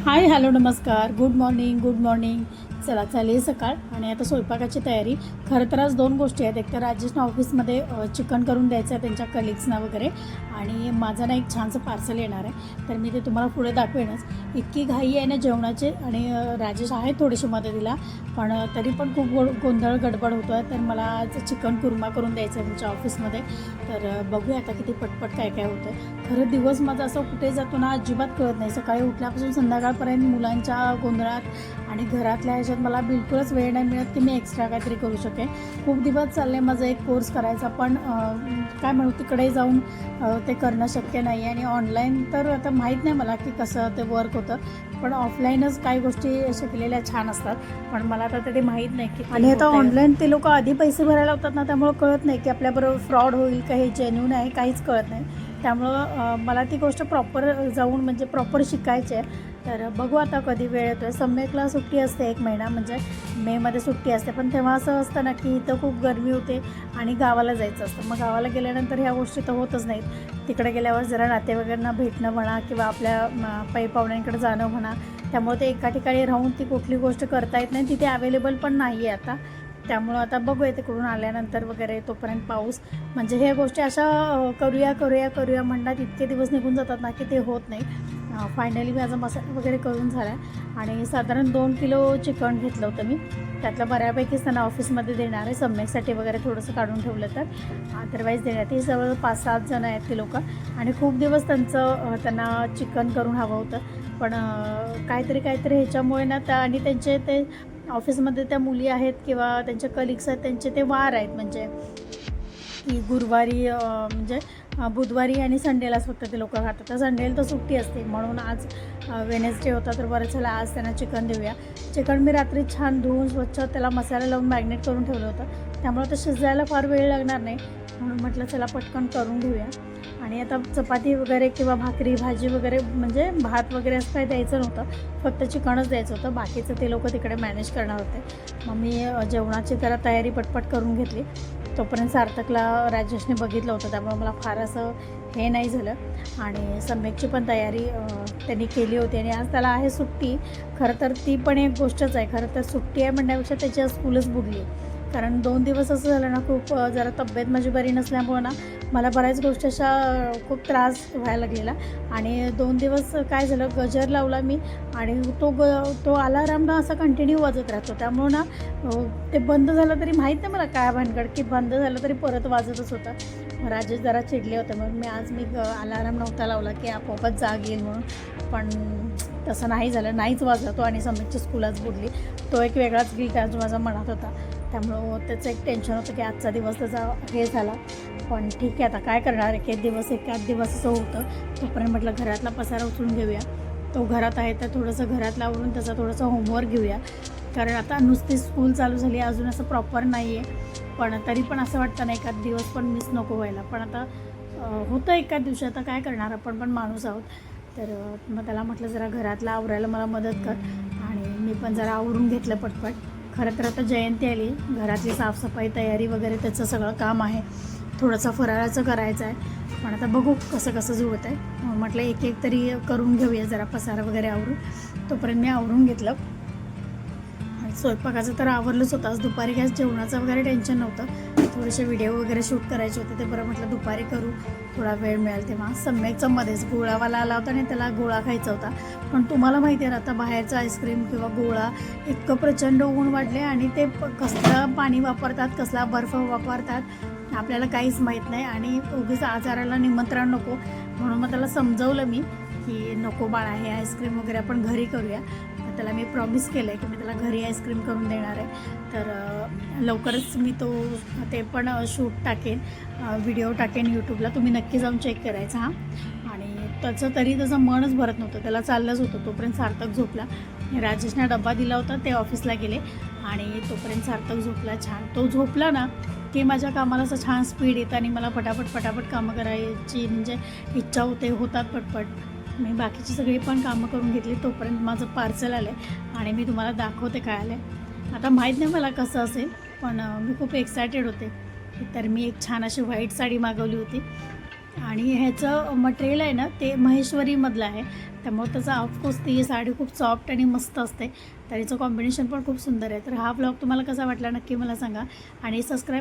हाय hello नमस्कार good morning good morning चला चालेल सकाळ. आणि आता स्वयंपाकाची तयारी. खरं तर आज दोन गोष्टी आहेत. एक तर राजेशना ऑफिसमध्ये चिकन करून द्यायचं आहे त्यांच्या कलिग्सना वगैरे. आणि माझं ना एक छानसं पार्सल येणार आहे. तर मी ते तुम्हाला पुढे दाखवेनच. इतकी घाई आहे ना जेवणाची. आणि राजेश आहे थोडीशी मदतीला. पण तरी पण खूप गो गोंधळ गडबड होतो आहे तर मला आज चिकन कुर्मा करून द्यायचं आहे तुमच्या ऑफिसमध्ये. तर बघूया आता किती पटपट काय काय होतं आहे खरं दिवस माझा असं कुठे जातो ना अजिबात कळत नाही. सकाळी उठल्यापासून संध्याकाळपर्यंत मुलांच्या गोंधळात आणि घरातल्या ह्याच्यात मला बिलकुलच वेळ नाही मिळत की मी एक्स्ट्रा काहीतरी करू शकेन. खूप दिवस चालले माझा एक कोर्स करायचा पण काय म्हणू तिकडे जाऊन ते करणं शक्य नाही आणि ऑनलाईन तर आता माहीत नाही मला की कसं ते वर्क होतं. पण ऑफलाईनच काही गोष्टी शिकलेल्या छान असतात. पण मला आता ते माहीत नाही की आणि आता ऑनलाईन ते लोक आधी पैसे भरायला लावतात ना त्यामुळं कळत नाही की आपल्याबरोबर फ्रॉड होईल का हे जेन्यून आहे काहीच कळत नाही. त्यामुळं मला ती गोष्ट प्रॉपर जाऊन म्हणजे प्रॉपर शिकायची आहे. तर बघू आता कधी वेळ येतो आहे सम्यकला सुट्टी असते एक महिना म्हणजे मेमध्ये सुट्टी असते. पण तेव्हा असं असतं ना की इथं खूप गरमी होते आणि गावाला जायचं असतं. मग गावाला गेल्यानंतर ह्या गोष्टी तर होतच नाहीत. तिकडे गेल्यावर जरा नातेवाईकांना भेटणं म्हणा किंवा आपल्या पै पाहुण्यांकडे जाणं म्हणा त्यामुळे ते एका ठिकाणी राहून ती कुठली गोष्ट करता येत नाही. तिथे अवेलेबल पण नाही आहे आता. त्यामुळं आता बघूया तिकडून आल्यानंतर वगैरे तोपर्यंत पाऊस. म्हणजे ह्या गोष्टी अशा करूया करूया करूया म्हणतात इतके दिवस निघून जातात ना की ते होत नाही. फायनली माझा मसाला वगैरे करून झाला आहे आणि साधारण दोन किलो चिकन घेतलं होतं मी. त्यातलं बऱ्यापैकीच त्यांना ऑफिसमध्ये देणार आहे. सम्यकसाठी वगैरे थोडंसं काढून ठेवलं तर. अदरवाईज देण्यात ही जवळ पाच सात जण आहेत ते लोक. आणि खूप दिवस त्यांचं त्यांना चिकन करून हवं होतं. पण काहीतरी काहीतरी ह्याच्यामुळे ना त्या आणि त्यांचे ते ऑफिसमध्ये त्या मुली आहेत किंवा त्यांच्या कलिग्स आहेत त्यांचे ते वार आहेत. म्हणजे की गुरुवारी म्हणजे बुधवारी आणि संडेलाच फक्त ते लोक खातात तर संडेला तर सुट्टी असते. म्हणून आज वेनेसडे होता तर बरं चला आज त्यांना चिकन देऊया. चिकन मी रात्री छान धुवून स्वच्छ त्याला मसाला लावून मॅग्नेट करून ठेवलं होतं. त्यामुळे ते शिजायला फार वेळ लागणार नाही. म्हणून म्हटलं चला पटकन करून घेऊया. आणि आता चपाती वगैरे किंवा भाकरी भाजी वगैरे म्हणजे भात वगैरे असं काही द्यायचं नव्हतं. फक्त चिकणच द्यायचं होतं. बाकीचं ते लोक तिकडे मॅनेज करणार होते. मग मी जेवणाची जरा तयारी पटपट करून घेतली. तोपर्यंत सार्थकला राजेशने बघितलं होतं. त्यामुळे मला फार असं हे नाही झालं. आणि सम्यकची पण तयारी त्यांनी केली होती. आणि आज त्याला आहे सुट्टी. खरं तर ती पण एक गोष्टच आहे. खरं तर सुट्टी आहे म्हणण्यापेक्षा त्याची स्कूलच बुडली. कारण दोन दिवस असं झालं ना खूप जरा तब्येत माझी बरी नसल्यामुळं ना मला बऱ्याच गोष्टी अशा खूप त्रास व्हायला लागलेला. आणि दोन दिवस काय झालं गजर लावला मी आणि तो ग तो अलाराम ना असा कंटिन्यू वाजत राहतो त्यामुळं ना ते बंद झालं तरी माहीत नाही मला काय भानगड की बंद झालं तरी परत वाजतच होतं. राजेश जरा चिडले होते म्हणून मी आज मी अलाराम नव्हता लावला की आपोआपच जाग येईल म्हणून. पण तसं नाही झालं नाहीच वाजला तो आणि समीरची स्कूलच बुडली. तो एक वेगळाच गीत आज माझा मनात होता. त्यामुळं त्याचं एक टेन्शन होतं की आजचा दिवस त्याचा हे झाला. पण ठीक आहे आता काय करणार? एक एक दिवस एक आठ दिवस असं होतं. तोपर्यंत म्हटलं घरातला पसारा उचलून घेऊया. तो घरात आहे तर थोडंसं घरात लावून त्याचा थोडंसं होमवर्क घेऊया. कारण आता नुसती स्कूल चालू झाली अजून असं प्रॉपर नाही आहे पण तरी पण असं वाटतं ना एखाद दिवस पण मिस नको व्हायला. पण आता होतं एकाच दिवशी आता काय करणार? आपण पण माणूस आहोत. तर मग त्याला म्हटलं जरा घरातला आवरायला मला मदत कर. आणि मी पण जरा आवरून घेतलं पटपट. खरं तर आता जयंती आली. घरातली साफसफाई तयारी वगैरे त्याचं सगळं काम आहे. थोडंसं फराळाचं करायचं आहे. पण आता बघू कसं कसं जुळत आहे. म्हटलं एक एक तरी करून घेऊया जरा पसारा वगैरे आवरून. तोपर्यंत मी आवरून घेतलं. स्वयंपाकाचं तर आवरलंच होतं. आज दुपारी काय जेवणाचं वगैरे टेन्शन नव्हतं. थोडेसे व्हिडिओ वगैरे शूट करायचे होते. ते बरं म्हटलं दुपारी करू. थोडा वेळ मिळेल तेव्हा. सम्यकचा मध्येच गोळावाला आला होता आणि त्याला गोळा खायचा होता. पण तुम्हाला माहिती आहे आता बाहेरचं आईस्क्रीम किंवा गोळा इतकं प्रचंड ऊन वाढले आणि ते प- कसलं पाणी वापरतात कसला बर्फ वापरतात आपल्याला काहीच माहीत नाही. आणि उगीच आजाराला निमंत्रण नको. म्हणून मग त्याला समजवलं मी की नको बाळा हे आईस्क्रीम वगैरे आपण घरी करूया. त्याला मी प्रॉमिस केलं आहे की मी त्याला घरी आईस्क्रीम करून देणार आहे. तर लवकरच मी तो ते पण शूट टाकेन. व्हिडिओ टाकेन यूट्यूबला तुम्ही नक्की जाऊन चेक करायचा हां. आणि त्याचं तरी त्याचं मनच भरत नव्हतं. त्याला चाललंच होतं. तोपर्यंत सार्थक झोपला. राजेशने डब्बा दिला होता ते ऑफिसला गेले. आणि तोपर्यंत सार्थक झोपला छान. तो झोपला ना की माझ्या कामाला असं छान स्पीड येतं आणि मला पटापट पटापट कामं करायची म्हणजे इच्छा होते होतात पटपट. मी बाकीची सगळी पण कामं करून घेतली तोपर्यंत माझं पार्सल आलं आहे आणि मी तुम्हाला दाखवते काय आलं आहे आता माहीत नाही मला कसं असेल पण मी खूप एक्सायटेड होते. तर मी एक छान अशी व्हाईट साडी मागवली होती. आणि ह्याचं मटेरियल आहे ना ते महेश्वरीमधलं आहे. त्यामुळे त्याचा ऑफकोर्स ती साडी खूप सॉफ्ट आणि मस्त असते. तर हिचं कॉम्बिनेशन पण खूप सुंदर आहे. तर हा ब्लॉग तुम्हाला कसा वाटला नक्की मला सांगा. आणि सबस्क्राईब